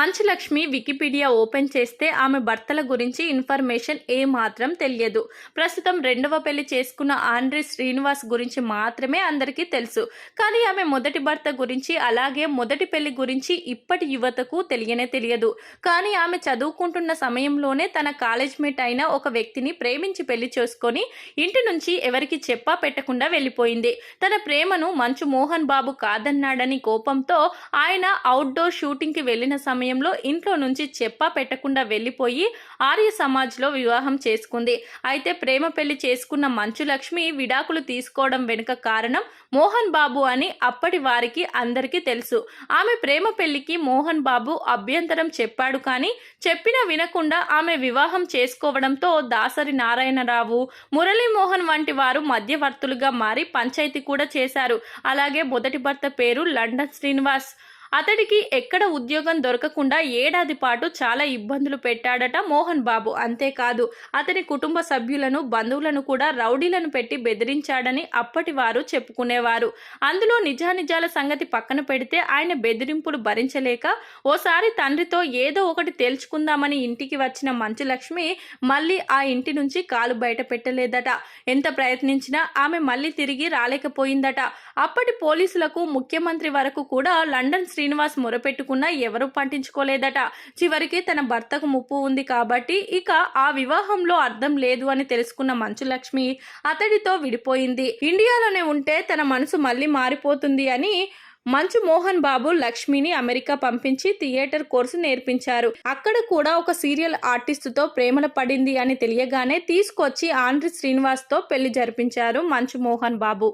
Manchu Lakshmi Wikipedia open చేస్తే ఆమె భర్తల గురించి ఇన్ఫర్మేషన్ ఏ మాత్రం తెలియదు. ప్రస్తుతం రెండవ పెళ్ళి చేసుకున్న ఆండ్రీ శ్రీనివాస్ గురించి మాత్రమే అందరికీ తెలుసు. కానీ ఆమె మొదటి భర్త గురించి అలాగే మొదటి పెళ్ళి గురించి ఇప్పటి యువతకు తెలియనే తెలియదు. కానీ ఆమె చదువుకుంటున్న సమయంలోనే తన కాలేజ్ మేట్ అయిన ఒక వ్యక్తిని ప్రేమించి పెళ్ళి చేసుకొని ఇంటి నుంచి ఎవరికి చెప్పా పెట్టకుండా వెళ్ళిపోయింది. తన ప్రేమను మంచు మోహన్ బాబు కాదన్నాడని కోపంతో ఆయన అవుట్డోర్ షూటింగ్కి వెళ్ళిన సమయం సమయంలో ఇంట్లో నుంచి చెప్పా పెట్టకుండా వెళ్ళిపోయి ఆర్య సమాజ్లో వివాహం చేసుకుంది. అయితే ప్రేమ పెళ్ళి చేసుకున్న మంచులక్ష్మి విడాకులు తీసుకోవడం వెనుక కారణం మోహన్ బాబు అని అప్పటి వారికి అందరికీ తెలుసు. ఆమె ప్రేమ పెళ్ళికి మోహన్ బాబు అభ్యంతరం చెప్పాడు కానీ చెప్పినా వినకుండా ఆమె వివాహం చేసుకోవడంతో దాసరి నారాయణరావు మురళీమోహన్ వంటి వారు మధ్యవర్తులుగా మారి పంచాయతీ కూడా చేశారు. అలాగే మొదటి భర్త పేరు లండన్ శ్రీనివాస్. అతడికి ఎక్కడ ఉద్యోగం దొరకకుండా ఏడాది పాటు చాలా ఇబ్బందులు పెట్టాడట మోహన్ బాబు. అంతేకాదు అతని కుటుంబ సభ్యులను బంధువులను కూడా రౌడీలను పెట్టి బెదిరించాడని అప్పటి వారు చెప్పుకునేవారు. అందులో నిజానిజాల సంగతి పక్కన పెడితే ఆయన బెదిరింపులు భరించలేక ఓసారి తండ్రితో ఏదో ఒకటి తేల్చుకుందామని ఇంటికి వచ్చిన మంచు లక్ష్మి మళ్ళీ ఆ ఇంటి నుంచి కాలు బయట పెట్టలేదట. ఎంత ప్రయత్నించినా ఆమె మళ్ళీ తిరిగి రాలేకపోయిందట. అప్పటి పోలీసులకు ముఖ్యమంత్రి వరకు కూడా లండన్ శ్రీనివాస్ మొరపెట్టుకున్నా ఎవరూ పట్టించుకోలేదట. చివరికి తన భర్తకు ముప్పు ఉంది కాబట్టి ఇక ఆ వివాహంలో అర్థం లేదు అని తెలుసుకున్న మంచు లక్ష్మి అతడితో విడిపోయింది. ఇండియాలోనే ఉంటే తన మనసు మళ్ళీ మారిపోతుంది అని మంచు మోహన్ బాబు లక్ష్మిని అమెరికా పంపించి థియేటర్ కోర్సు నేర్పించారు. అక్కడ కూడా ఒక సీరియల్ ఆర్టిస్టుతో ప్రేమల పడింది అని తెలియగానే తీసుకొచ్చి ఆంధ్ర శ్రీనివాస్తో పెళ్ళి జరిపించారు మంచు మోహన్ బాబు.